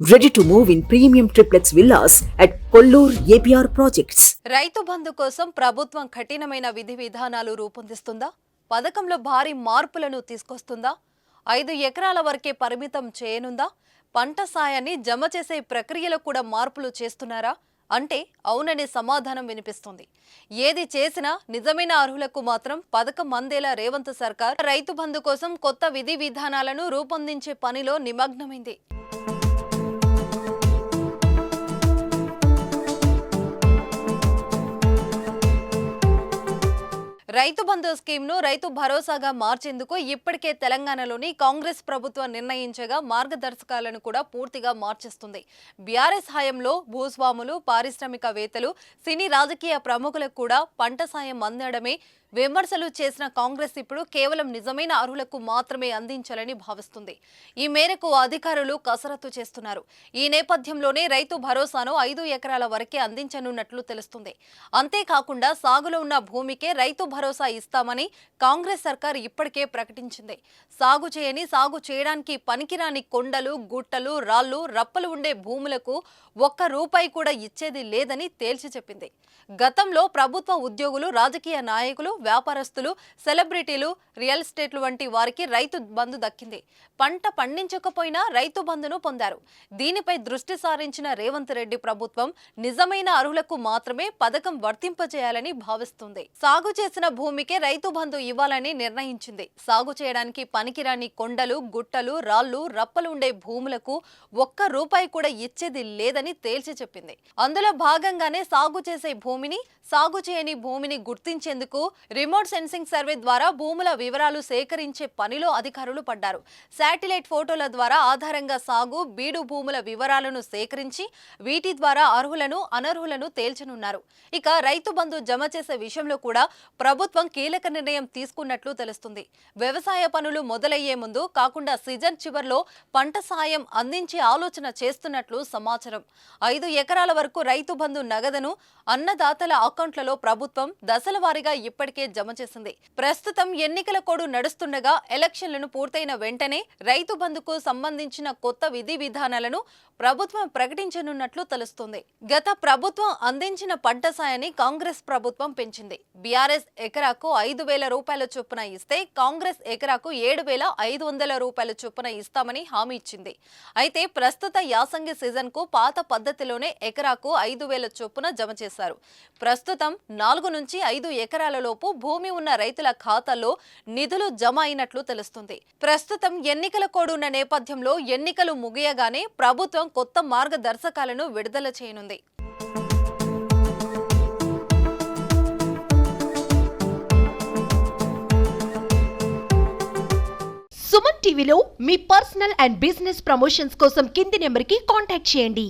Ready to move in premium triplex villas at Kollur APR projects Rythu Bandhu కోసం ప్రభుత్వం కఠినమైన విధి విధానాలు రూపొందిస్తుందా? పథకంలో భారీ మార్పులను తీసుకొస్తుందా? ఐదు ఎకరాల వరకే పరిమితం చేయనుందా? పంట సాయాన్ని జమ చేసే ప్రక్రియలో కూడా మార్పులు చేస్తున్నారా? అంటే అవుననే సమాధానం వినిపిస్తుంది. ఏది చేసినా నిజమైన అర్హులకు మాత్రం పథకం అందేలా రేవంత్ సర్కార్ రైతు బంధు కోసం కొత్త విధి విధానాలను రూపొందించే పనిలో నిమగ్నమైంది. రైతు బంధు స్కీమ్ను రైతు భరోసాగా మార్చేందుకు ఇప్పటికే తెలంగాణలోని కాంగ్రెస్ ప్రభుత్వం నిర్ణయించగా మార్గదర్శకాలను కూడా పూర్తిగా మార్చేస్తుంది. బీఆర్ఎస్ హయాంలో భూస్వాములు పారిశ్రామికవేత్తలు సినీ రాజకీయ ప్రముఖులకు కూడా పంట సాయం అందడమే విమర్శలు చేసిన కాంగ్రెస్ ఇప్పుడు కేవలం నిజమైన అర్హులకు మాత్రమే అందించాలని భావిస్తుంది. ఈ మేరకు అధికారులు కసరత్తు చేస్తున్నారు. ఈ నేపథ్యంలోనే రైతు భరోసాను ఐదు ఎకరాల వరకే అందించనున్నట్లు తెలుస్తుంది. అంతేకాకుండా సాగులో ఉన్న భూమికే రైతు భరోసా ఇస్తామని కాంగ్రెస్ సర్కార్ ఇప్పటికే ప్రకటించింది. సాగు చేయని సాగు చేయడానికి పనికిరాని కొండలు గుట్టలు రాళ్ళు రప్పలు ఉండే భూములకు ఒక్క రూపాయి కూడా ఇచ్చేది లేదని తేల్చి చెప్పింది. గతంలో ప్రభుత్వ ఉద్యోగులు రాజకీయ నాయకులు వ్యాపారస్తులు సెలబ్రిటీలు రియల్ ఎస్టేట్లు వంటి వారికి రైతు బంధు దక్కింది. పంట పండించకపోయినా రైతు బంధును పొందారు. దీనిపై దృష్టి సారించిన రేవంత్ రెడ్డి ప్రభుత్వం నిజమైన అర్హులకు మాత్రమే పథకం వర్తింపజేయాలని భావిస్తుంది. సాగు చేసిన భూమికే రైతు బంధు ఇవ్వాలని నిర్ణయించింది. సాగు చేయడానికి పనికిరాని కొండలు గుట్టలు రాళ్ళు రప్పలు ఉండే భూములకు ఒక్క రూపాయి కూడా ఇచ్చేది లేదని తేల్చి చెప్పింది. అందులో భాగంగానే సాగు చేసే భూమిని సాగు చేయని భూమిని గుర్తించేందుకు రిమోట్ సెన్సింగ్ సర్వే ద్వారా భూముల వివరాలు సేకరించే పనిలో అధికారులు పడ్డారు. శాటిలైట్ ఫోటోల ద్వారా ఆధారంగా సాగు బీడు భూముల వివరాలను సేకరించి వీటి ద్వారా అర్హులను అనర్హులను తేల్చనున్నారు. ఇక రైతు బంధు జమ చేసే విషయంలో కూడా ప్రభుత్వం కీలక నిర్ణయం తీసుకున్నట్లు తెలుస్తుంది. వ్యవసాయ పనులు మొదలయ్యే ముందు కాకుండా సీజన్ చివర్లో పంట సాయం అందించే ఆలోచన చేస్తున్నట్లు సమాచారం. ఐదు ఎకరాల వరకు రైతు బంధు నగదును అన్నదాతల అకౌంట్లలో ప్రభుత్వం దశల వారీగా ఇప్పటికే జమ చేసింది. ప్రస్తుతం ఎన్నికల కోడ్ నడుస్తుండగా ఎలక్షన్లను పూర్తయిన వెంటనే రైతు బంధుకు సంబంధించిన కొత్త విధి విధానాలను ప్రభుత్వం ప్రకటించనున్నట్లు తెలుస్తుంది. గత ప్రభుత్వం అందించిన పంట సాయాన్ని కాంగ్రెస్ ప్రభుత్వం పెంచింది. బీఆర్ఎస్ ఎకరాకు ఐదు వేల రూపాయల చొప్పున ఇస్తే కాంగ్రెస్ ఎకరాకు ఏడు వేల ఐదు వందల రూపాయల చొప్పున ఇస్తామని హామీ ఇచ్చింది. అయితే ప్రస్తుత యాసంగి సీజన్కు పాత పద్ధతిలోనే ఎకరాకు ఐదు వేల చొప్పున జమ చేశారు. ప్రస్తుతం నాలుగు నుంచి ఐదు ఎకరాల లోపు భూమి ఉన్న రైతుల ఖాతాలో నిధులు జమ అయినట్లు తెలుస్తుంది. ప్రస్తుతం ఎన్నికల కోడ్ ఉన్న నేపథ్యంలో ఎన్నికలు ముగియగానే ప్రభుత్వం కొత్త మార్గదర్శకాలను విడుదల చేయనుంది. సుమన్ టీవీలో మీ పర్సనల్ అండ్ బిజినెస్ ప్రమోషన్స్ కోసం కింది నెంబర్కి కాంటాక్ట్ చేయండి.